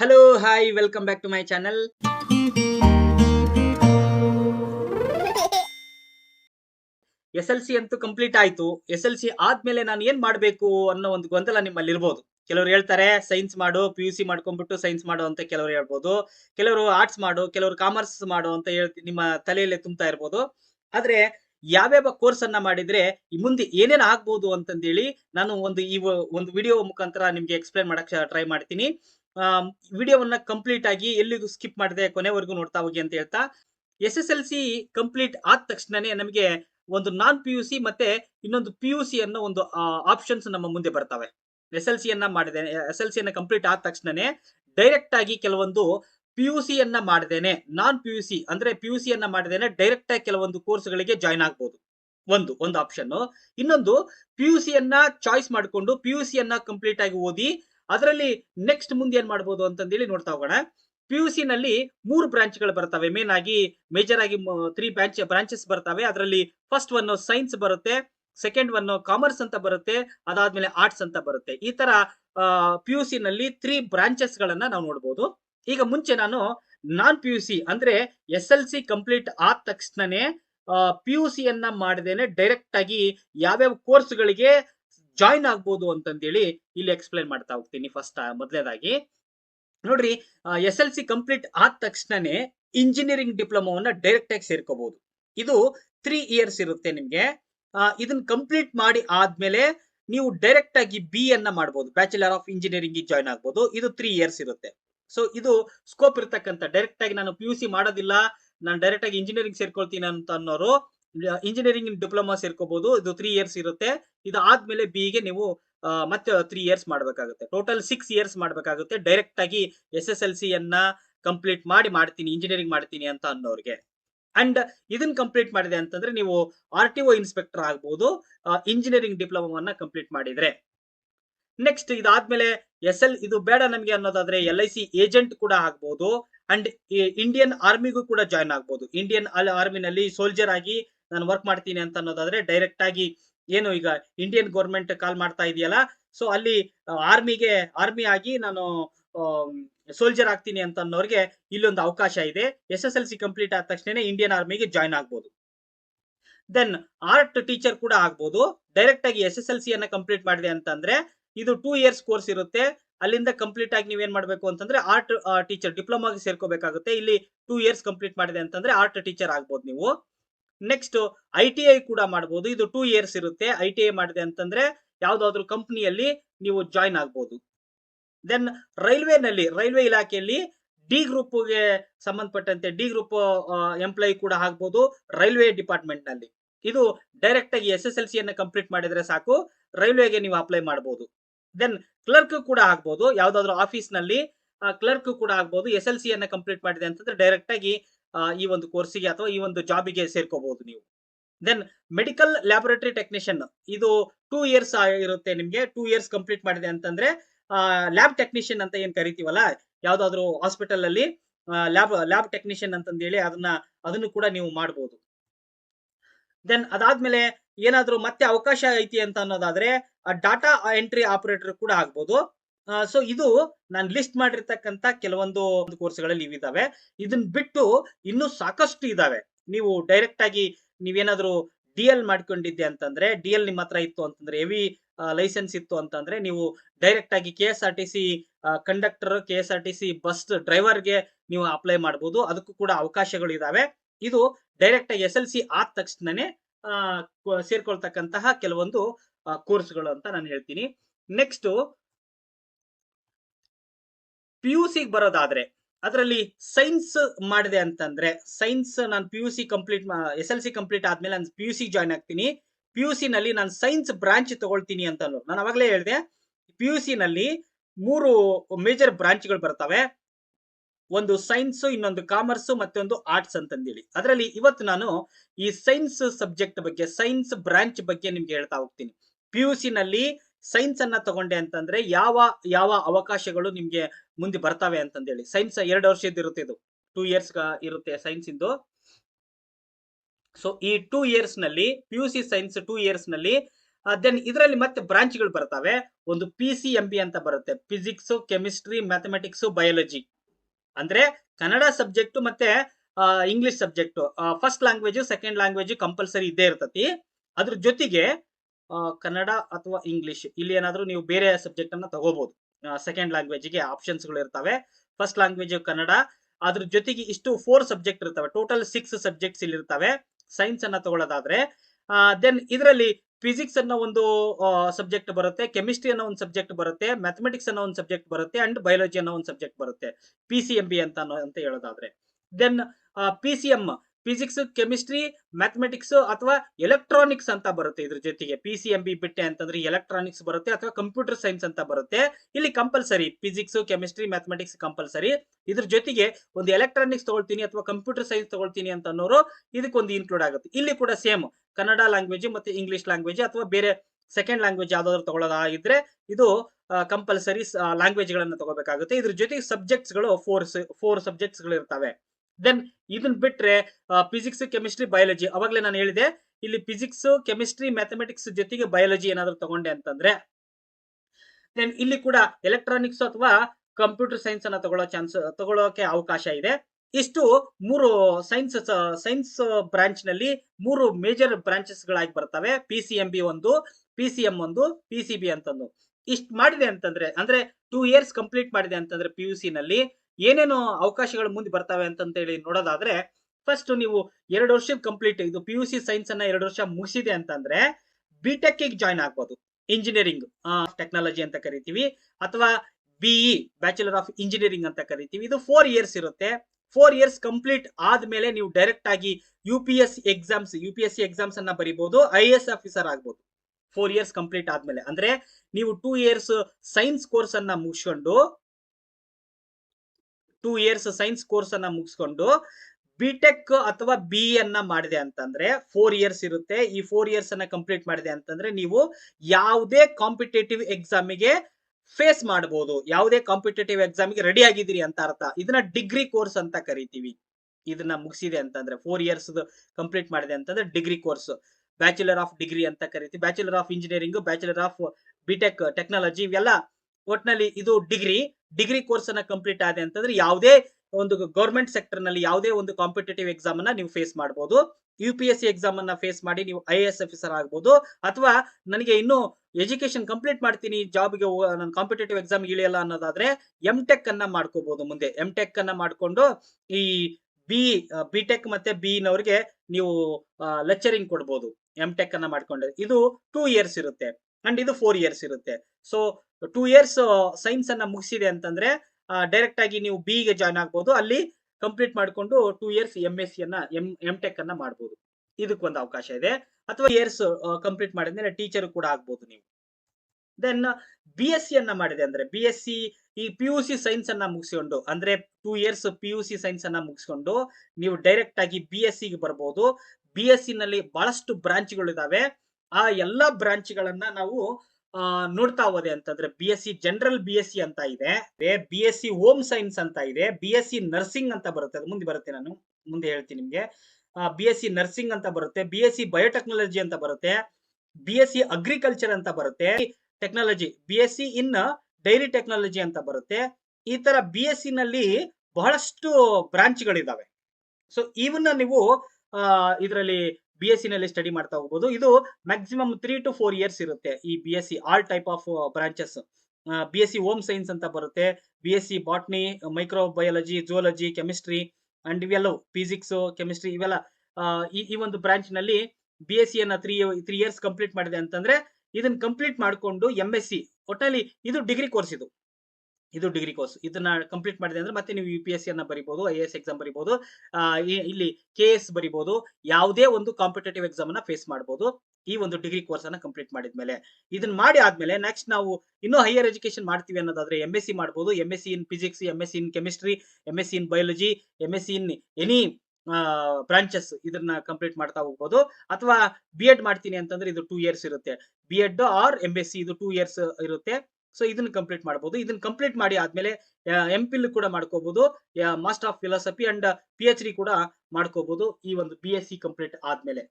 Hello hi welcome back to my channel S L C ಅಂತೂ complete ಆಯ್ತು. S L C ಆದ್ಮೇಲೆ ನಾನು ಏನ್ ಮಾಡ್ಬೇಕು ಅನ್ನೋ ಒಂದು ಗೊಂದಲ ನಿಮ್ಮಲ್ಲಿ ಇರ್ಬೋದು. ಕೆಲವರು ಹೇಳ್ತಾರೆ ಸೈನ್ಸ್ ಮಾಡು ಪಿ ಯು ಸಿ ಮಾಡ್ಕೊಂಡ್ಬಿಟ್ಟು ಸೈನ್ಸ್ ಮಾಡು ಅಂತ ಕೆಲವರು ಹೇಳ್ಬೋದು. ಕೆಲವರು ಆರ್ಟ್ಸ್ ಮಾಡು, ಕೆಲವರು ಕಾಮರ್ಸ್ ಮಾಡು ಅಂತ ಹೇಳ್ತಿ ನಿಮ್ಮ ತಲೆಯಲ್ಲೇ ತುಂಬ್ತಾ ಇರ್ಬೋದು. ಆದ್ರೆ ಯಾವ್ಯಾವ ಕೋರ್ಸ್ ಅನ್ನ ಮಾಡಿದ್ರೆ ಮುಂದೆ ಏನೇನು ಆಗ್ಬೋದು ಅಂತಂದೇಳಿ ನಾನು ಒಂದು ಈ ಒಂದು ವಿಡಿಯೋ ಮುಖಾಂತರ ನಿಮ್ಗೆ ಎಕ್ಸ್ಪ್ಲೈನ್ ಮಾಡಕ್ ಟ್ರೈ ಮಾಡ್ತೀನಿ. ವಿಡಿಯೋವನ್ನ ಕಂಪ್ಲೀಟ್ ಆಗಿ ಎಲ್ಲಿಗೂ ಸ್ಕಿಪ್ ಮಾಡದೆ ಕೊನೆವರೆಗೂ ನೋಡ್ತಾ ಹೋಗಿ ಅಂತ ಹೇಳ್ತಾ, S S L C complete ಆದ ತಕ್ಷಣನೇ ನಮಗೆ ಒಂದು ನಾನ್ ಪಿ ಯು ಸಿ ಮತ್ತೆ ಇನ್ನೊಂದು ಪಿ ಯು ಸಿ ಅನ್ನೋ ಒಂದು ಆಪ್ಷನ್ಸ್ ನಮ್ಮ ಮುಂದೆ ಬರ್ತವೆ. ಎಸ್ ಎಲ್ ಸಿ ಅನ್ನ ಮಾಡಿದೆ, ಎಸ್ ಎಲ್ ಸಿ ಅನ್ನ ಕಂಪ್ಲೀಟ್ ಆದ ತಕ್ಷಣನೇ ಡೈರೆಕ್ಟ್ ಆಗಿ ಕೆಲವೊಂದು ಪಿ ಯು ಸಿ ಅನ್ನ ಮಾಡಿದೇನೆ, ನಾನ್ ಪಿ ಯು ಸಿ ಅಂದ್ರೆ ಪಿ ಯು ಸಿ ಅನ್ನ ಮಾಡಿದೇನೆ ಡೈರೆಕ್ಟ್ ಆಗಿ ಕೆಲವೊಂದು ಕೋರ್ಸ್ಗಳಿಗೆ ಜಾಯ್ನ್ ಆಗ್ಬೋದು. ಒಂದು ಒಂದು ಆಪ್ಷನ್ ಇನ್ನೊಂದು ಪಿ ಯು ಸಿ ಅನ್ನ ಚಾಯ್ಸ್ ಮಾಡಿಕೊಂಡು ಪಿ ಯು ಸಿ ಅನ್ನ ಕಂಪ್ಲೀಟ್ ಆಗಿ ಓದಿ ಅದರಲ್ಲಿ ನೆಕ್ಸ್ಟ್ ಮುಂದೆ ಏನ್ ಮಾಡ್ಬೋದು ಅಂತಂದೇಳಿ ನೋಡ್ತಾ ಹೋಗೋಣ. ಪಿ ಯು ಸಿ ನಲ್ಲಿ ಮೂರು ಬ್ರಾಂಚ್ಗಳು ಬರ್ತವೆ. ಮೇನ್ ಆಗಿ ಮೇಜರ್ ಆಗಿ ತ್ರೀ ಬ್ರಾಂಚ್ ಬ್ರಾಂಚಸ್ ಬರ್ತವೆ. ಅದರಲ್ಲಿ ಫಸ್ಟ್ ಒನ್ ಸೈನ್ಸ್ ಬರುತ್ತೆ. ಸೆಕೆಂಡ್ ಒನ್ ಕಾಮರ್ಸ್ ಅಂತ ಬರುತ್ತೆ. ಅದಾದ್ಮೇಲೆ ಆರ್ಟ್ಸ್ ಅಂತ ಬರುತ್ತೆ. ಈ ತರ ಪಿ ಯು ಸಿ ನಲ್ಲಿ ತ್ರೀ ಬ್ರಾಂಚಸ್ ಗಳನ್ನ ನಾವು ನೋಡ್ಬೋದು. ಈಗ ಮುಂಚೆ ನಾನು ನಾನ್ ಪಿ ಯು ಸಿ ಅಂದ್ರೆ ಎಸ್ ಎಲ್ ಸಿ ಕಂಪ್ಲೀಟ್ ಆದ ತಕ್ಷಣನೇ ಪಿ ಯು ಸಿ ಅನ್ನ ಮಾಡದೇನೆ ಡೈರೆಕ್ಟ್ ಆಗಿ ಯಾವ್ಯಾವ ಕೋರ್ಸ್ಗಳಿಗೆ ಜಾಯಿನ್ ಆಗ್ಬೋದು ಅಂತಂದೇಳಿ ಇಲ್ಲಿ ಎಕ್ಸ್ಪ್ಲೈನ್ ಮಾಡ್ತಾ ಹೋಗ್ತೀನಿ ಫಸ್ಟ್ ಮೊದಲೇದಾಗಿ. ನೋಡ್ರಿ ಎಸ್ ಎಲ್ ಸಿ ಕಂಪ್ಲೀಟ್ ಆದ ತಕ್ಷಣನೇ ಇಂಜಿನಿಯರಿಂಗ್ ಡಿಪ್ಲೊಮಾವನ್ನ ಡೈರೆಕ್ಟ್ ಆಗಿ ಸೇರ್ಕೋಬಹುದು ಇದು ತ್ರೀ ಇಯರ್ಸ್ ಇರುತ್ತೆ ನಿಮ್ಗೆ. ಇದನ್ನ ಕಂಪ್ಲೀಟ್ ಮಾಡಿ ಆದ್ಮೇಲೆ ನೀವು ಡೈರೆಕ್ಟ್ ಆಗಿ ಬಿ ಅನ್ನ ಮಾಡ್ಬೋದು ಬ್ಯಾಚುಲರ್ ಆಫ್ ಇಂಜಿನಿಯರಿಂಗ್ ಜಾಯ್ನ್ ಆಗ್ಬೋದು. ಇದು ತ್ರೀ ಇಯರ್ಸ್ ಇರುತ್ತೆ. ಸೊ ಇದು ಸ್ಕೋಪ್ ಇರ್ತಕ್ಕಂಥ ಡೈರೆಕ್ಟ್ ಆಗಿ ನಾನು ಪಿ ಯು ಸಿ ಮಾಡೋದಿಲ್ಲ, ನಾನು ಡೈರೆಕ್ಟ್ ಆಗಿ ಇಂಜಿನಿಯರಿಂಗ್ ಸೇರ್ಕೊಳ್ತೀನಿ ಅಂತ ಅನ್ನೋರು ಇಂಜಿನಿಯರಿಂಗ್ ಡಿಪ್ಲೊಮಾ ಸೇರ್ಕೋಬಹುದು ಇದು ತ್ರೀ ಇಯರ್ಸ್ ಇರುತ್ತೆ. ಇದು ಆದ್ಮೇಲೆ ಬಿ ಗೆ ನೀವು ಮತ್ತೆ ತ್ರೀ ಇಯರ್ಸ್ ಮಾಡ್ಬೇಕಾಗುತ್ತೆ. ಟೋಟಲ್ ಸಿಕ್ಸ್ ಇಯರ್ಸ್ ಮಾಡ್ಬೇಕಾಗುತ್ತೆ. ಡೈರೆಕ್ಟ್ ಆಗಿ ಎಸ್ ಎಸ್ ಎಲ್ ಸಿ ಅನ್ನ ಕಂಪ್ಲೀಟ್ ಮಾಡಿ ಮಾಡ್ತೀನಿ ಇಂಜಿನಿಯರಿಂಗ್ ಮಾಡ್ತೀನಿ ಅಂತ ಅನ್ನೋರಿಗೆ. ಅಂಡ್ ಇದನ್ನ ಕಂಪ್ಲೀಟ್ ಮಾಡಿದೆ ಅಂತಂದ್ರೆ ನೀವು ಆರ್ ಟಿ ಒ ಇನ್ಸ್ಪೆಕ್ಟರ್ ಆಗ್ಬಹುದು ಇಂಜಿನಿಯರಿಂಗ್ ಡಿಪ್ಲೊಮಾವನ್ನ ಕಂಪ್ಲೀಟ್ ಮಾಡಿದ್ರೆ. ನೆಕ್ಸ್ಟ್ ಇದಾದ್ಮೇಲೆ ಎಸ್ ಎಲ್ ಇದು ಬೇಡ ನಮಗೆ ಅನ್ನೋದಾದ್ರೆ ಎಲ್ ಐ ಸಿ ಏಜೆಂಟ್ ಕೂಡ ಆಗ್ಬಹುದು ಅಂಡ್ ಇಂಡಿಯನ್ ಆರ್ಮಿಗೂ ಕೂಡ ಜಾಯ್ನ್ ಆಗ್ಬಹುದು ಇಂಡಿಯನ್ ಆರ್ಮಿನಲ್ಲಿ ಸೋಲ್ಜರ್ ಆಗಿ ನಾನು ವರ್ಕ್ ಮಾಡ್ತೀನಿ ಅಂತ ಅನ್ನೋದಾದ್ರೆ ಡೈರೆಕ್ಟ್ ಆಗಿ ಏನು ಈಗ ಇಂಡಿಯನ್ ಗೌರ್ಮೆಂಟ್ ಕಾಲ್ ಮಾಡ್ತಾ ಇದೆಯಲ್ಲ? ಸೊ ಅಲ್ಲಿ ಆರ್ಮಿಗೆ ಆರ್ಮಿ ಆಗಿ ನಾನು ಸೋಲ್ಜರ್ ಆಗ್ತೀನಿ ಅಂತ ಅನ್ನೋರಿಗೆ ಇಲ್ಲೊಂದು ಅವಕಾಶ ಇದೆ. S S L C complete ಆದ ತಕ್ಷಣ ಇಂಡಿಯನ್ ಆರ್ಮಿಗೆ ಜಾಯ್ನ್ ಆಗ್ಬೋದು. ದೆನ್ ಆರ್ಟ್ ಟೀಚರ್ ಕೂಡ ಆಗ್ಬೋದು. ಡೈರೆಕ್ಟ್ ಆಗಿ ಎಸ್ ಎಸ್ ಎಲ್ ಸಿ ಅನ್ನ ಕಂಪ್ಲೀಟ್ ಮಾಡಿದೆ ಅಂತಂದ್ರೆ ಇದು ಟೂ ಇಯರ್ಸ್ ಕೋರ್ಸ್ ಇರುತ್ತೆ. ಅಲ್ಲಿಂದ ಕಂಪ್ಲೀಟ್ ಆಗಿ ನೀವೇನ್ ಮಾಡ್ಬೇಕು ಅಂತಂದ್ರೆ ಆರ್ಟ್ ಟೀಚರ್ ಡಿಪ್ಲೊಮಾಗೆ ಸೇರ್ಕೋಬೇಕಾಗುತ್ತೆ. ಇಲ್ಲಿ ಟೂ ಇಯರ್ಸ್ ಕಂಪ್ಲೀಟ್ ಮಾಡಿದೆ ಅಂತಂದ್ರೆ ಆರ್ಟ್ ಟೀಚರ್ ಆಗ್ಬೋದು ನೀವು. ನೆಕ್ಸ್ಟ್ ಐ ಟಿ ಐ ಕೂಡ ಮಾಡ್ಬೋದು. ಇದು ಟೂ ಇಯರ್ಸ್ ಇರುತ್ತೆ. ಐ ಟಿ ಐ ಮಾಡಿದೆ ಅಂತಂದ್ರೆ ಯಾವ್ದಾದ್ರು ಕಂಪ್ನಿಯಲ್ಲಿ ನೀವು ಜಾಯ್ನ್ ಆಗ್ಬೋದು. ದೆನ್ ರೈಲ್ವೆನಲ್ಲಿ, ರೈಲ್ವೆ ಇಲಾಖೆಯಲ್ಲಿ ಡಿ ಗ್ರೂಪ್ಗೆ ಸಂಬಂಧಪಟ್ಟಂತೆ ಡಿ ಗ್ರೂಪ್ ಎಂಪ್ಲಾಯಿ ಕೂಡ ಆಗ್ಬೋದು ರೈಲ್ವೆ ಡಿಪಾರ್ಟ್ಮೆಂಟ್ನಲ್ಲಿ ಇದು ಡೈರೆಕ್ಟ್ ಆಗಿ ಎಸ್ ಎಸ್ ಎಲ್ ಸಿ ಅನ್ನ ಕಂಪ್ಲೀಟ್ ಮಾಡಿದ್ರೆ ಸಾಕು. ರೈಲ್ವೆಗೆ ನೀವು ಅಪ್ಲೈ ಮಾಡಬಹುದು ದೆನ್ ಕ್ಲರ್ಕ್ ಕೂಡ ಆಗ್ಬೋದು. ಯಾವ್ದಾದ್ರು ಆಫೀಸ್ನಲ್ಲಿ ಕ್ಲರ್ಕ್ ಕೂಡ ಆಗ್ಬೋದು. ಎಸ್ ಎಲ್ ಸಿ ಅನ್ನ ಕಂಪ್ಲೀಟ್ ಮಾಡಿದೆ ಅಂತಂದ್ರೆ ಡೈರೆಕ್ಟ್ ಆಗಿ ಈ ಒಂದು ಕೋರ್ಸಿಗೆ ಅಥವಾ ಈ ಒಂದು ಜಾಬಿಗೆ ಸೇರ್ಕೋಬಹುದು ನೀವು. ದೆನ್ ಮೆಡಿಕಲ್ ಲ್ಯಾಬೊರೇಟರಿ ಟೆಕ್ನಿಷಿಯನ್ ಇದು ಟೂ ಇಯರ್ಸ್ ಇರುತ್ತೆ ನಿಮ್ಗೆ ಟೂ ಇಯರ್ಸ್ ಕಂಪ್ಲೀಟ್ ಮಾಡಿದೆ ಅಂತಂದ್ರೆ ಲ್ಯಾಬ್ ಟೆಕ್ನಿಷಿಯನ್ ಅಂತ ಏನ್ ಕರಿತೀವಲ್ಲ, ಯಾವ್ದಾದ್ರು ಹಾಸ್ಪಿಟಲ್ ಅಲ್ಲಿ ಲ್ಯಾಬ್ ಲ್ಯಾಬ್ ಟೆಕ್ನಿಷಿಯನ್ ಅಂತಂದೇಳಿ ಅದನ್ನ, ಅದನ್ನು ಕೂಡ ನೀವು ಮಾಡಬಹುದು ದೆನ್ ಅದಾದ್ಮೇಲೆ ಏನಾದ್ರೂ ಮತ್ತೆ ಅವಕಾಶ ಐತಿ ಅಂತ ಅನ್ನೋದಾದ್ರೆ ಡಾಟಾ ಎಂಟ್ರಿ ಆಪರೇಟರ್ ಕೂಡ ಆಗ್ಬೋದು. ಸೊ ಇದು ನಾನು ಲಿಸ್ಟ್ ಮಾಡಿರ್ತಕ್ಕಂತ ಕೆಲವೊಂದು ಕೋರ್ಸ್ಗಳಲ್ಲಿ ಇವಿದಾವೆ ಇದನ್ನ ಬಿಟ್ಟು ಇನ್ನೂ ಸಾಕಷ್ಟು ಇದಾವೆ. ನೀವು ಡೈರೆಕ್ಟ್ ಆಗಿ ನೀವೇನಾದ್ರೂ ಡಿ ಎಲ್ ಮಾಡ್ಕೊಂಡಿದ್ದೆ ಅಂತಂದ್ರೆ ಡಿ ಎಲ್ ನಿಮ್ಮ ಹತ್ರ ಇತ್ತು ಅಂತಂದ್ರೆ ಹೆವಿ ಲೈಸೆನ್ಸ್ ಇತ್ತು ಅಂತಂದ್ರೆ ನೀವು ಡೈರೆಕ್ಟ್ ಆಗಿ K S R T C conductor K S R T C bus ಡ್ರೈವರ್ಗೆ ನೀವು ಅಪ್ಲೈ ಮಾಡಬಹುದು ಅದಕ್ಕೂ ಕೂಡ ಅವಕಾಶಗಳು ಇದಾವೆ. ಇದು ಡೈರೆಕ್ಟ್ ಆಗಿ ಎಸ್ ಎಲ್ ಸಿ ಆದ ತಕ್ಷಣನೇ ಸೇರ್ಕೊಳ್ತಕ್ಕಂತಹ ಕೆಲವೊಂದು ಕೋರ್ಸ್ಗಳು ಅಂತ ನಾನು ಹೇಳ್ತೀನಿ. ನೆಕ್ಸ್ಟ್ ಪಿ ಯು ಸಿ ಬರೋದಾದ್ರೆ, ಅದರಲ್ಲಿ ಸೈನ್ಸ್ ಮಾಡಿದೆ ಅಂತಂದ್ರೆ ಸೈನ್ಸ್ ನಾನು P U C complete S L C complete ಆದ್ಮೇಲೆ ನಾನು ಪಿ ಯು ಸಿ ಜಾಯ್ನ್ ಆಗ್ತೀನಿ. ಪಿ ಯು ಸಿ ನಲ್ಲಿ ನಾನು ಸೈನ್ಸ್ ಬ್ರಾಂಚ್ ತಗೊಳ್ತೀನಿ ಅಂತ. ನಾನು ಅವಾಗಲೇ ಹೇಳಿದೆ ಪಿ ಯು ಸಿ ನಲ್ಲಿ ಮೂರು ಮೇಜರ್ ಬ್ರಾಂಚ್ಗಳು ಬರ್ತವೆ. ಒಂದು ಸೈನ್ಸ್ ಇನ್ನೊಂದು ಕಾಮರ್ಸ್ ಮತ್ತೊಂದು ಆರ್ಟ್ಸ್ ಅಂತಂದೇಳಿ. ಅದರಲ್ಲಿ ಇವತ್ತು ನಾನು ಈ ಸೈನ್ಸ್ ಸಬ್ಜೆಕ್ಟ್ ಬಗ್ಗೆ ಸೈನ್ಸ್ ಬ್ರಾಂಚ್ ಬಗ್ಗೆ ನಿಮ್ಗೆ ಹೇಳ್ತಾ ಹೋಗ್ತೀನಿ. ಪಿ ಯು ಸಿ ನಲ್ಲಿ ಸೈನ್ಸ್ ಅನ್ನ ತಗೊಂಡೆ ಅಂತಂದ್ರೆ ಯಾವ ಯಾವ ಅವಕಾಶಗಳು ನಿಮ್ಗೆ ಮುಂದೆ ಬರ್ತವೆ ಅಂತಂದೇಳಿ. ಸೈನ್ಸ್ ಎರಡು ವರ್ಷದ ಇರುತ್ತೆ ಇದು. ಟೂ ಇಯರ್ಸ್ ಇರುತ್ತೆ ಸೈನ್ಸ್ ಇಂದು. ಸೊ ಈ two ಇಯರ್ಸ್ನಲ್ಲಿ P U C science two ಇಯರ್ಸ್ನಲ್ಲಿ then ಇದರಲ್ಲಿ ಮತ್ತೆ ಬ್ರಾಂಚ್ಗಳು ಬರ್ತವೆ. ಒಂದು ಪಿ ಸಿ ಎಂ ಬಿ ಅಂತ ಬರುತ್ತೆ. ಫಿಸಿಕ್ಸ್ ಕೆಮಿಸ್ಟ್ರಿ ಮ್ಯಾಥಮೆಟಿಕ್ಸ್ ಬಯಾಲಜಿ ಅಂದ್ರೆ ಕನ್ನಡ ಸಬ್ಜೆಕ್ಟ್ ಮತ್ತೆ English subject first language second language compulsory ಇದ್ದೇ ಇರ್ತತಿ. ಅದ್ರ ಜೊತೆಗೆ ಕನ್ನಡ ಅಥವಾ ಇಂಗ್ಲಿಷ್ ಇಲ್ಲಿ ಏನಾದರೂ ನೀವು ಬೇರೆ ಸಬ್ಜೆಕ್ಟ್ ಅನ್ನ ತಗೋಬಹುದು ಸೆಕೆಂಡ್ ಲ್ಯಾಂಗ್ವೇಜ್ಗೆ ಆಪ್ಷನ್ಸ್ಗಳು ಇರ್ತವೆ. First language Kannada. ಅದ್ರ ಜೊತೆಗೆ ಇಷ್ಟು ಫೋರ್ ಸಬ್ಜೆಕ್ಟ್ ಇರ್ತವೆ. ಟೋಟಲ್ ಸಿಕ್ಸ್ ಸಬ್ಜೆಕ್ಟ್ಸ್ ಇಲ್ಲಿ ಇರ್ತವೆ. ಸೈನ್ಸ್ ಅನ್ನ ತಗೊಳ್ಳೋದಾದ್ರೆ ದೆನ್ ಇದರಲ್ಲಿ ಫಿಸಿಕ್ಸ್ ಅನ್ನೋ ಒಂದು ಸಬ್ಜೆಕ್ಟ್ ಬರುತ್ತೆ. ಕೆಮಿಸ್ಟ್ರಿ ಅನ್ನೋ ಒಂದು ಸಬ್ಜೆಕ್ಟ್ ಬರುತ್ತೆ. ಮ್ಯಾಥಮೆಟಿಕ್ಸ್ ಅನ್ನೋ ಒಂದು ಸಬ್ಜೆಕ್ಟ್ ಬರುತ್ತೆ ಅಂಡ್ ಬಯಾಲಜಿ ಅನ್ನೋ ಒಂದು ಸಬ್ಜೆಕ್ಟ್ ಬರುತ್ತೆ. ಪಿ ಸಿ ಎಂ ಬಿ ಅಂತ ಅಂತ ಹೇಳೋದಾದ್ರೆ. Then P C M physics chemistry mathematics ಅಥವಾ ಎಲೆಕ್ಟ್ರಾನಿಕ್ಸ್ ಅಂತ ಬರುತ್ತೆ ಇದ್ರ ಜೊತೆಗೆ. ಪಿ ಸಿ ಎಂ ಬಿ ಬಿಟ್ಟೆ ಅಂತಂದ್ರೆ ಎಲೆಕ್ಟ್ರಾನಿಕ್ಸ್ ಬರುತ್ತೆ ಅಥವಾ ಕಂಪ್ಯೂಟರ್ ಸೈನ್ಸ್ ಅಂತ ಬರುತ್ತೆ. ಇಲ್ಲಿ compulsory physics chemistry mathematics compulsory ಇದ್ರ ಜೊತೆಗೆ ಒಂದು ಎಲೆಕ್ಟ್ರಾನಿಕ್ಸ್ ತಗೊಳ್ತೀನಿ ಅಥವಾ ಕಂಪ್ಯೂಟರ್ ಸೈನ್ಸ್ ತಗೊಳ್ತೀನಿ ಅಂತ ಅನ್ನೋರು ಇದಕ್ಕೊಂದು ಇನ್ಕ್ಲೂಡ್ ಆಗುತ್ತೆ. ಇಲ್ಲಿ ಕೂಡ ಸೇಮ್ ಕನ್ನಡ ಲ್ಯಾಂಗ್ವೇಜ್ ಮತ್ತೆ ಇಂಗ್ಲಿಷ್ ಲ್ಯಾಂಗ್ವೇಜ್ ಅಥವಾ ಬೇರೆ ಸೆಕೆಂಡ್ ಲ್ಯಾಂಗ್ವೇಜ್ ಯಾವ್ದಾದ್ರು ತಗೊಳ್ಳೋದಾಗಿದ್ರೆ ಇದು ಕಂಪಲ್ಸರಿ ಲ್ಯಾಂಗ್ವೇಜ್ ಗಳನ್ನ ತಗೋಬೇಕಾಗುತ್ತೆ. ಇದ್ರ ಜೊತೆಗೆ ಸಬ್ಜೆಕ್ಟ್ಸ್ಗಳು ಫೋರ್ ಫೋರ್ ಸಬ್ಜೆಕ್ಟ್ಸ್ಗಳು ಇರ್ತವೆ ದೆನ್ ಇದನ್ ಬಿಟ್ರೆ ಫಿಸಿಕ್ಸ್ ಕೆಮಿಸ್ಟ್ರಿ ಬಯಾಲಜಿ ಅವಾಗಲೇ ನಾನು ಹೇಳಿದೆ. ಇಲ್ಲಿ ಫಿಸಿಕ್ಸ್ ಕೆಮಿಸ್ಟ್ರಿ ಮ್ಯಾಥಮೆಟಿಕ್ಸ್ ಜೊತೆಗೆ ಬಯಾಲಜಿ ಏನಾದ್ರು ತಗೊಂಡೆ ಅಂತಂದ್ರೆ ದೆನ್ ಇಲ್ಲಿ ಕೂಡ ಎಲೆಕ್ಟ್ರಾನಿಕ್ಸ್ ಅಥವಾ ಕಂಪ್ಯೂಟರ್ ಸೈನ್ಸ್ ಅನ್ನ ತಗೊಳ್ಳೋ ಚಾನ್ಸ್ ತಗೊಳ್ಳೋಕೆ ಅವಕಾಶ ಇದೆ. ಇಷ್ಟು ಮೂರು ಸೈನ್ಸ್ ಸೈನ್ಸ್ ಬ್ರಾಂಚ್ನಲ್ಲಿ ಮೂರು ಮೇಜರ್ ಬ್ರಾಂಚಸ್ ಗಳಾಗಿ ಬರ್ತವೆ. ಪಿ ಸಿ ಎಂ ಬಿ ಒಂದು ಪಿ ಸಿ ಎಂ ಒಂದು ಪಿ ಸಿ ಬಿ ಅಂತಂದು. ಇಷ್ಟು ಮಾಡಿದೆ ಅಂತಂದ್ರೆ, ಅಂದ್ರೆ ಟೂ ಇಯರ್ಸ್ ಕಂಪ್ಲೀಟ್ ಮಾಡಿದೆ ಅಂತಂದ್ರೆ ಪಿ ಯು ಸಿ ನಲ್ಲಿ ಏನೇನು ಅವಕಾಶಗಳು ಮುಂದೆ ಬರ್ತವೆ ಅಂತ ಹೇಳಿ ನೋಡೋದಾದ್ರೆ ಫಸ್ಟ್ ನೀವು ಎರಡು ವರ್ಷ ಕಂಪ್ಲೀಟ್ ಇದು ಪಿ ಯು ಸಿ ಸೈನ್ಸ್ ಅನ್ನ ಎರಡು ವರ್ಷ ಮುಗಿಸಿದೆ ಅಂತಂದ್ರೆ ಬಿಟೆಕ್ ಜಾಯ್ನ್ ಆಗ್ಬೋದು. ಇಂಜಿನಿಯರಿಂಗ್ ಟೆಕ್ನಾಲಜಿ ಅಂತ ಕರಿತೀವಿ. ಅಥವಾ ಬಿಇ ಬ್ಯಾಚುಲರ್ ಆಫ್ ಇಂಜಿನಿಯರಿಂಗ್ ಅಂತ ಕರಿತೀವಿ. ಇದು ಫೋರ್ ಇಯರ್ಸ್ ಇರುತ್ತೆ. ಫೋರ್ ಇಯರ್ಸ್ ಕಂಪ್ಲೀಟ್ ಆದ್ಮೇಲೆ ನೀವು ಡೈರೆಕ್ಟ್ ಆಗಿ U P S exams U P S C exams ಅನ್ನ ಬರಿಬಹುದು ಐ ಎಸ್ ಆಫೀಸರ್ ಆಗ್ಬೋದು. ಫೋರ್ ಇಯರ್ಸ್ ಕಂಪ್ಲೀಟ್ ಆದ್ಮೇಲೆ. ಅಂದ್ರೆ, ನೀವು ಟೂ ಇಯರ್ಸ್ ಸೈನ್ಸ್ ಕೋರ್ಸ್ ಅನ್ನ ಮುಗಿಸ್ಕೊಂಡು ಟೂ ಇಯರ್ಸ್ ಸೈನ್ಸ್ ಕೋರ್ಸ್ ಅನ್ನ ಮುಗಿಸ್ಕೊಂಡು ಬಿಟೆಕ್ ಅಥವಾ ಬಿ ಅನ್ನ ಮಾಡಿದೆ ಅಂತಂದ್ರೆ ಫೋರ್ ಇಯರ್ಸ್ ಇರುತ್ತೆ. ಈ ಫೋರ್ ಇಯರ್ಸ್ ಅನ್ನ ಕಂಪ್ಲೀಟ್ ಮಾಡಿದೆ ಅಂತಂದ್ರೆ ನೀವು ಯಾವುದೇ ಕಾಂಪಿಟೇಟಿವ್ ಎಕ್ಸಾಮಿಗೆ ಫೇಸ್ ಮಾಡಬಹುದು ಯಾವುದೇ ಕಾಂಪಿಟೇಟಿವ್ ಎಕ್ಸಾಮಿಗೆ ರೆಡಿ ಆಗಿದ್ದೀರಿ ಅಂತ ಅರ್ಥ. ಇದನ್ನ ಡಿಗ್ರಿ ಕೋರ್ಸ್ ಅಂತ ಕರಿತೀವಿ. ಇದನ್ನ ಮುಗಿಸಿದೆ ಅಂತಂದ್ರೆ ಫೋರ್ ಇಯರ್ಸ್ ಕಂಪ್ಲೀಟ್ ಮಾಡಿದೆ ಅಂತಂದ್ರೆ degree course bachelor of degree ಅಂತ ಕರಿತೀವಿ. Bachelor of engineering bachelor of B Tech technology ಇವೆಲ್ಲ ಒಟ್ನಲ್ಲಿ ಇದು ಡಿಗ್ರಿ ಡಿಗ್ರಿ ಕೋರ್ಸ್ ಅನ್ನ ಕಂಪ್ಲೀಟ್ ಆದ ಅಂತಂದ್ರೆ ಯಾವುದೇ ಒಂದು ಗೌರ್ಮೆಂಟ್ ಸೆಕ್ಟರ್ನಲ್ಲಿ ಯಾವುದೇ ಒಂದು ಕಾಂಪಿಟೇಟಿವ್ ಎಕ್ಸಾಮ್ ಅನ್ನ ನೀವು ಫೇಸ್ ಮಾಡಬಹುದು U P S C exam ಅನ್ನ ಫೇಸ್ ಮಾಡಿ ನೀವು ಐ ಎಸ್ ಆಫೀಸರ್ ಆಗ್ಬೋದು. ಅಥವಾ ನನಗೆ ಇನ್ನೂ ಎಜುಕೇಶನ್ ಕಂಪ್ಲೀಟ್ ಮಾಡ್ತೀನಿ ಜಾಬ್ಗೆ ನಾನು ಕಾಂಪಿಟೇಟಿವ್ ಎಕ್ಸಾಮ್ ಇಳಿಯಲ್ಲ ಅನ್ನೋದಾದ್ರೆ ಎಂ ಟೆಕ್ ಅನ್ನ ಮಾಡ್ಕೋಬಹುದು ಮುಂದೆ. ಎಂ ಟೆಕ್ ಅನ್ನ ಮಾಡ್ಕೊಂಡು ಈ ಬಿ ಬಿ ಟೆಕ್ ಮತ್ತೆ ಬಿ ನವರಿಗೆ ನೀವು ಲೆಕ್ಚರಿಂಗ್ ಕೊಡ್ಬೋದು. ಎಂ ಟೆಕ್ ಅನ್ನ ಮಾಡ್ಕೊಂಡ್ರೆ. ಇದು ಟೂ ಇಯರ್ಸ್ ಇರುತ್ತೆ. ಅಂಡ್ ಇದು ಫೋರ್ ಇಯರ್ಸ್ ಇರುತ್ತೆ. ಸೊ ಟೂ ಇಯರ್ಸ್ ಸೈನ್ಸ್ ಅನ್ನ ಮುಗಿಸಿದೆ ಅಂತಂದ್ರೆ ಡೈರೆಕ್ಟ್ ಆಗಿ ನೀವು ಬಿ ಗೆ ಜಾಯ್ನ್ ಆಗ್ಬೋದು. ಅಲ್ಲಿ ಕಂಪ್ಲೀಟ್ ಮಾಡ್ಕೊಂಡು two years M S C ಅನ್ನ ಎಂ ಎಂ ಟೆಕ್ ಅನ್ನ ಮಾಡ್ಬೋದು. ಇದಕ್ಕೊಂದು ಅವಕಾಶ ಇದೆ. ಅಥವಾ ಇಯರ್ಸ್ ಕಂಪ್ಲೀಟ್ ಮಾಡಿದ್ಮೇಲೆ ಟೀಚರ್ ಕೂಡ ಆಗ್ಬೋದು ನೀವು. ದೆನ್ ಬಿ ಎಸ್ ಸಿ ಅನ್ನ ಮಾಡಿದೆ ಅಂದ್ರೆ ಬಿ ಎಸ್ ಸಿ ಈ ಪಿ ಯು ಸಿ ಸೈನ್ಸ್ ಅನ್ನ ಮುಗಿಸ್ಕೊಂಡು, ಅಂದ್ರೆ two years P U C science ಅನ್ನ ಮುಗಿಸ್ಕೊಂಡು ನೀವು ಡೈರೆಕ್ಟ್ ಆಗಿ ಬಿ ಎಸ್ ಸಿಗೆ ಬರ್ಬೋದು. ಬಿ ಎಸ್ ಸಿ ನಲ್ಲಿ ಬಹಳಷ್ಟು ಬ್ರಾಂಚ್ಗಳು ಇದಾವೆ. ಆ ಎಲ್ಲಾ ಬ್ರಾಂಚ್ಗಳನ್ನ ನಾವು ನೋಡ್ತಾ ಹೋದೆ ಅಂತಂದ್ರೆ B S C general B S C ಅಂತ ಇದೆ. B S C home science ಅಂತ ಇದೆ. ಬಿ ಎಸ್ ಸಿ ನರ್ಸಿಂಗ್ ಅಂತ ಬರುತ್ತೆ. ಅದು ಮುಂದೆ ಬರುತ್ತೆ, ನಾನು ಮುಂದೆ ಹೇಳ್ತೀನಿ ನಿಮ್ಗೆ. ಬಿ ಎಸ್ ಸಿ ನರ್ಸಿಂಗ್ ಅಂತ ಬರುತ್ತೆ. ಬಿ ಎಸ್ ಸಿ ಬಯೋಟೆಕ್ನಾಲಜಿ ಅಂತ ಬರುತ್ತೆ. ಬಿ ಎಸ್ ಸಿ ಅಗ್ರಿಕಲ್ಚರ್ ಅಂತ ಬರುತ್ತೆ. Technology B S C in dairy technology ಅಂತ ಬರುತ್ತೆ. ಈ ತರ ಬಿ ಎಸ್ ಸಿ ನಲ್ಲಿ ಬಹಳಷ್ಟು ಬ್ರಾಂಚ್ಗಳಿದಾವೆ ಸೊ ಇವನ್ನ ನೀವು ಇದರಲ್ಲಿ ಬಿ ಎಸ್ ಸಿ ನಲ್ಲಿ ಸ್ಟಡಿ ಮಾಡ್ತಾ ಹೋಗ್ಬೋದು. ಇದು maximum three to four years ಇರುತ್ತೆ ಈ B S C all type of branches B S C home science ಅಂತ ಬರುತ್ತೆ. B S C botany microbiology zoology chemistry and ಇವೆಲ್ಲವು ಫಿಸಿಕ್ಸ್ ಕೆಮಿಸ್ಟ್ರಿ ಇವೆಲ್ಲ ಈ ಒಂದು ಬ್ರಾಂಚ್ನಲ್ಲಿ ಬಿ ಎಸ್ ಸಿ ಅನ್ನ ತ್ರೀ ತ್ರೀ ಇಯರ್ಸ್ ಕಂಪ್ಲೀಟ್ ಮಾಡಿದೆ ಅಂತಂದ್ರೆ ಇದನ್ನ ಕಂಪ್ಲೀಟ್ ಮಾಡ್ಕೊಂಡು ಎಂ ಎಸ್ ಸಿ ಒಟ್ಟಲ್ಲಿ ಇದು ಡಿಗ್ರಿ ಕೋರ್ಸ್ ಇದು. ಇದು ಡಿಗ್ರಿ ಕೋರ್ಸ್ ಇದನ್ನ ಕಂಪ್ಲೀಟ್ ಮಾಡಿದೆ ಅಂದ್ರೆ ಮತ್ತೆ ನೀವು ಯು ಪಿ ಎಸ್ ಸಿ ಅನ್ನ ಬರಿಬಹುದು ಐ ಎಸ್ ಎಕ್ಸಾಮ್ ಬರಿಬಹುದು ಇಲ್ಲಿ ಕೆ ಎಸ್ ಬರಿಬಹುದು ಯಾವುದೇ ಒಂದು ಕಾಂಪಿಟೇಟಿವ್ ಎಕ್ಸಾಮ್ ಅನ್ನ ಫೇಸ್ ಮಾಡಬಹುದು ಈ ಒಂದು ಡಿಗ್ರಿ ಕೋರ್ಸ್ ಅನ್ನ ಕಂಪ್ಲೀಟ್ ಮಾಡಿದ್ಮೇಲೆ. ಇದನ್ನ ಮಾಡಿ ಆದ್ಮೇಲೆ ನೆಕ್ಸ್ಟ್ ನಾವು ಇನ್ನೂ ಹೈಯರ್ ಎಜುಕೇಶನ್ ಮಾಡ್ತೀವಿ ಅನ್ನೋದಾದ್ರೆ ಎಂ ಎಸ್ ಸಿ ಮಾಡಬಹುದು M S C in physics M S C in chemistry M S C in biology M S C in any branches ಇದನ್ನ ಕಂಪ್ಲೀಟ್ ಮಾಡ್ತಾ ಹೋಗ್ಬೋದು. ಅಥವಾ ಬಿ ಎಡ್ ಮಾಡ್ತೀನಿ ಅಂತಂದ್ರೆ ಇದು ಟೂ ಇಯರ್ಸ್ ಇರುತ್ತೆ. B Ed or M S C ಇದು two years ಇರುತ್ತೆ. ಸೊ ಇದನ್ನ ಕಂಪ್ಲೀಟ್ ಮಾಡಬಹುದು. ಇದನ್ನ ಕಂಪ್ಲೀಟ್ ಮಾಡಿ ಆದ್ಮೇಲೆ ಎಂ ಪಿಲ್ ಕೂಡ ಮಾಡ್ಕೋಬಹುದು. Master of philosophy and P H D ಕೂಡ ಮಾಡ್ಕೋಬಹುದು ಈ ಒಂದು ಬಿ ಎಸ್ ಸಿ ಕಂಪ್ಲೀಟ್ ಆದ್ಮೇಲೆ.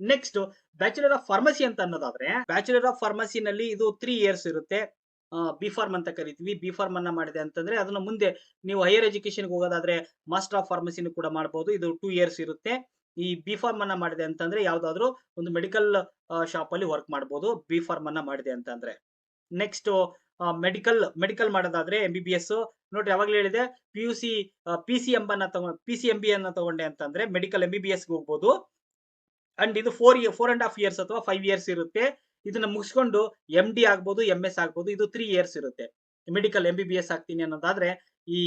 ನೆಕ್ಸ್ಟ್ ಬ್ಯಾಚುಲರ್ ಆಫ್ ಫಾರ್ಮಸಿ ಅಂತ ಅನ್ನೋದಾದ್ರೆ ಬ್ಯಾಚುಲರ್ ಆಫ್ ಫಾರ್ಮಸಿನಲ್ಲಿ ಇದು ತ್ರೀ ಇಯರ್ಸ್ ಇರುತ್ತೆ. ಬಿ ಫಾರ್ಮ್ ಅಂತ ಕರಿತೀವಿ. ಬಿ ಫಾರ್ಮ್ ಅನ್ನ ಮಾಡಿದೆ ಅಂತಂದ್ರೆ ಅದನ್ನ ಮುಂದೆ ನೀವು ಹೈಯರ್ ಎಜುಕೇಶನ್ ಹೋಗೋದಾದ್ರೆ ಮಾಸ್ಟರ್ ಆಫ್ ಫಾರ್ಮಸಿನೂ ಕೂಡ ಮಾಡಬಹುದು ಇದು ಟೂ ಇಯರ್ಸ್ ಇರುತ್ತೆ. ಈ ಬಿ ಫಾರ್ಮ್ ಅನ್ನ ಮಾಡಿದೆ ಅಂತಂದ್ರೆ ಯಾವ್ದಾದ್ರು ಒಂದು ಮೆಡಿಕಲ್ ಶಾಪ್ ಅಲ್ಲಿ ವರ್ಕ್ ಮಾಡಬಹುದು ಬಿ ಫಾರ್ಮ್ ಅನ್ನ ಮಾಡಿದೆ ಅಂತಂದ್ರೆ. ನೆಕ್ಸ್ಟ್ ಮೆಡಿಕಲ್ ಮೆಡಿಕಲ್ ಮಾಡೋದಾದ್ರೆ ಎಂ ಬಿ ಬಿ ಎಸ್ ನೋಡ್ರಿ, ಯಾವಾಗ್ಲೂ ಹೇಳಿದೆ P U C P C M ಅನ್ನ ತಗೊಂಡ್ ಪಿ ಸಿ ಎಂ ಬಿ ಅನ್ನ ತಗೊಂಡೆ ಅಂತಂದ್ರೆ ಮೆಡಿಕಲ್ ಎಂ ಬಿ ಬಿ ಎಸ್ಗೆ ಹೋಗ್ಬೋದು. ಅಂಡ್ ಇದು four four and half years ಅಥವಾ ಫೈವ್ ಇಯರ್ಸ್ ಇರುತ್ತೆ. ಇದನ್ನ ಮುಗಿಸ್ಕೊಂಡು ಎಂ ಡಿ ಆಗ್ಬೋದು ಎಂ ಎಸ್ ಆಗ್ಬೋದು, ಇದು ತ್ರೀ ಇಯರ್ಸ್ ಇರುತ್ತೆ. Medical M B B S ಆಗ್ತೀನಿ ಅನ್ನೋದಾದ್ರೆ ಈ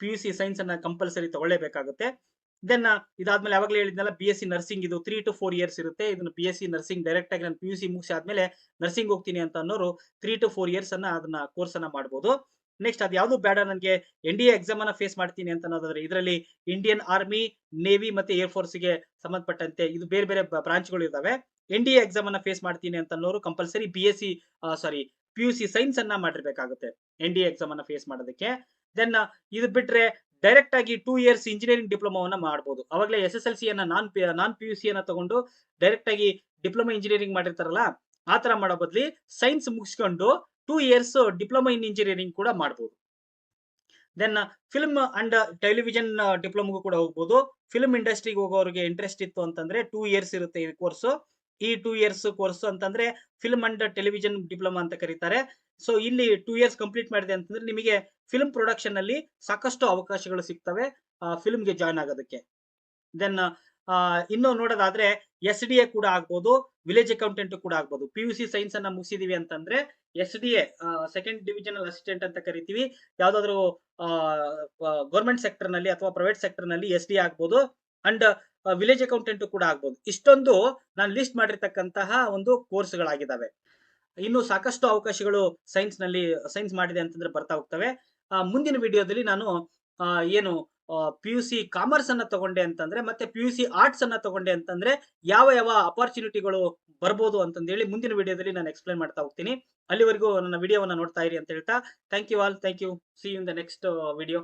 ಪಿ ಯು ಸಿ ಸೈನ್ಸ್ ಅನ್ನ ಕಂಪಲ್ಸರಿ ತಗೊಳ್ಳೇಬೇಕಾಗುತ್ತೆ. ದೆನ್ ಇದಾದ್ಮೇಲೆ ಯಾವಾಗಲೇ ಹೇಳಿದ್ನಲ್ಲ ಬಿ ಎಸ್ ಸಿ ನರ್ಸಿಂಗ್ ಇದು ತ್ರೀ ಟು ಫೋರ್ ಇಯರ್ಸ್ ಇರುತ್ತೆ. ಇದನ್ನ B S C nursing direct ಆಗಿ ನಾನು ಪಿ ಯು ಸಿ ಮುಗಿಸಿ ಆದ್ಮೇಲೆ ನರ್ಸಿಂಗ್ ಹೋಗ್ತೀನಿ ಅಂತ ಅನ್ನೋರು ತ್ರೀ ಟು ಫೋರ್ ಇಯರ್ಸ್ ಅನ್ನ ಅದನ್ನ ಕೋರ್ಸ್ ಅನ್ನ ಮಾಡ್ಬೋದು. ನೆಕ್ಸ್ಟ್ ಅದು ಯಾವ್ದು ಬೇಡ ನನಗೆ ಎನ್ ಡಿ ಎ ಎಕ್ಸಾಮ್ ಅನ್ನ ಫೇಸ್ ಮಾಡ್ತೀನಿ ಅಂತ ಅನ್ನೋದಾದ್ರೆ ಇದರಲ್ಲಿ ಇಂಡಿಯನ್ ಆರ್ಮಿ ನೇವಿ ಮತ್ತೆ ಏರ್ ಫೋರ್ಸ್ಗೆ ಸಂಬಂಧಪಟ್ಟಂತೆ ಇದು ಬೇರೆ ಬೇರೆ ಬ್ರಾಂಚ್ಗಳು ಇದಾವೆ. ಎನ್ ಡಿ ಎ ಎಕ್ಸಾಮ್ ಅನ್ನ ಫೇಸ್ ಮಾಡ್ತೀನಿ ಅಂತ ಅನ್ನೋರು compulsory B S C sorry P U C science ಅನ್ನ ಮಾಡಿರ್ಬೇಕಾಗುತ್ತೆ ಎನ್ ಡಿ ಎ ಎಕ್ಸಾಮ್ ಅನ್ನ ಫೇಸ್ ಮಾಡೋದಕ್ಕೆ. ದೆನ್ ಇದು ಬಿಟ್ರೆ ಡೈರೆಕ್ಟ್ ಆಗಿ ಟೂ ಇಯರ್ಸ್ ಇಂಜಿನಿಯರಿಂಗ್ ಡಿಪ್ಲೊಮಾವನ್ನ ಮಾಡಬಹುದು ಅವಾಗಲೇ ಎಸ್ ಎಸ್ ಎಲ್ ಸಿ ಅನ್ನ ನಾನ್ ನಾನ್ ಪಿ ಯು ಸಿ ಅನ್ನ ತಗೊಂಡು ಡೈರೆಕ್ಟ್ ಆಗಿ ಡಿಪ್ಲೊಮಾ ಇಂಜಿನಿಯರಿಂಗ್ ಮಾಡಿರ್ತಾರಲ್ಲ, ಆ ತರ ಮಾಡೋ ಬದ್ಲಿ ಸೈನ್ಸ್ ಮುಗಿಸ್ಕೊಂಡು two years diploma in engineering ಕೂಡ ಮಾಡಬಹುದು ದೆನ್ ಫಿಲ್ಮ್ ಅಂಡ್ ಟೆಲಿವಿಷನ್ ಡಿಪ್ಲೊಮಾಗೂ ಕೂಡ ಹೋಗ್ಬೋದು. ಫಿಲ್ಮ್ ಇಂಡಸ್ಟ್ರಿಗೆ ಹೋಗೋರಿಗೆ ಇಂಟ್ರೆಸ್ಟ್ ಇತ್ತು ಅಂತಂದ್ರೆ ಟೂ ಇಯರ್ಸ್ ಇರುತ್ತೆ ಈ ಕೋರ್ಸ್ ಈ ಟೂ ಇಯರ್ಸ್ ಕೋರ್ಸ್ ಅಂತಂದ್ರೆ ಫಿಲ್ಮ್ ಅಂಡ್ ಟೆಲಿವಿಷನ್ ಡಿಪ್ಲೊಮಾ ಅಂತ ಕರೀತಾರೆ. ಸೊ ಇಲ್ಲಿ ಟೂ ಇಯರ್ಸ್ ಕಂಪ್ಲೀಟ್ ಮಾಡಿದೆ ಅಂತಂದ್ರೆ ನಿಮಗೆ ಫಿಲ್ಮ್ ಪ್ರೊಡಕ್ಷನ್ ಅಲ್ಲಿ ಸಾಕಷ್ಟು ಅವಕಾಶಗಳು ಸಿಗ್ತವೆ ಫಿಲ್ಮ್ಗೆ ಜಾಯ್ನ್ ಆಗೋದಕ್ಕೆ. ದೆನ್ ಇನ್ನು ನೋಡೋದಾದ್ರೆ ಎಸ್ ಡಿ ಎ ಕೂಡ ಆಗ್ಬೋದು ವಿಲೇಜ್ ಅಕೌಂಟೆಂಟ್ ಕೂಡ ಆಗ್ಬೋದು. ಪಿ ಯು ಸಿ ಸೈನ್ಸ್ ಅನ್ನ ಮುಗಿಸಿದೀವಿ ಅಂತಂದ್ರೆ S D A second divisional assistant ಅಂತ ಕರಿತೀವಿ. ಯಾವ್ದಾದ್ರು ಗೌರ್ಮೆಂಟ್ ಸೆಕ್ಟರ್ನಲ್ಲಿ ಅಥವಾ ಪ್ರೈವೇಟ್ ಸೆಕ್ಟರ್ನಲ್ಲಿ ಎಸ್ ಡಿ ಆಗ್ಬೋದು. ಅಂಡ್ ವಿಲೇಜ್ ಅಕೌಂಟೆಂಟ್ ಕೂಡ ಆಗ್ಬೋದು. ಇಷ್ಟೊಂದು ನಾನು ಲಿಸ್ಟ್ ಮಾಡಿರ್ತಕ್ಕಂತಹ ಒಂದು ಕೋರ್ಸ್ಗಳಾಗಿದ್ದಾವೆ ಇನ್ನು ಸಾಕಷ್ಟು ಅವಕಾಶಗಳು ಸೈನ್ಸ್ನಲ್ಲಿ ಸೈನ್ಸ್ ಮಾಡಿದೆ ಅಂತಂದ್ರೆ ಬರ್ತಾ ಹೋಗ್ತವೆ. ಮುಂದಿನ ವಿಡಿಯೋದಲ್ಲಿ ನಾನು ಏನು ಪಿ ಯು ಸಿ ಕಾಮರ್ಸ್ ಅನ್ನ ತಗೊಂಡೆ ಅಂತಂದ್ರೆ, ಮತ್ತೆ ಪಿ ಯು ಸಿ ಆರ್ಟ್ಸ್ ಅನ್ನ ತಗೊಂಡೆ ಅಂತಂದ್ರೆ ಯಾವ ಯಾವ ಅಪರ್ಚುನಿಟಿಗಳು ಬರ್ಬೋದು ಅಂತಂದೇಳಿ ಮುಂದಿನ ವಿಡಿಯೋದಲ್ಲಿ ನಾನು ಎಕ್ಸ್ಪ್ಲೈನ್ ಮಾಡ್ತಾ ಹೋಗ್ತೀನಿ. ಅಲ್ಲಿವರೆಗೂ ನನ್ನ ವಿಡಿಯೋವನ್ನು ನೋಡ್ತಾ ಇರಿ ಅಂತ ಹೇಳ್ತಾ thank you all thank you see in the next video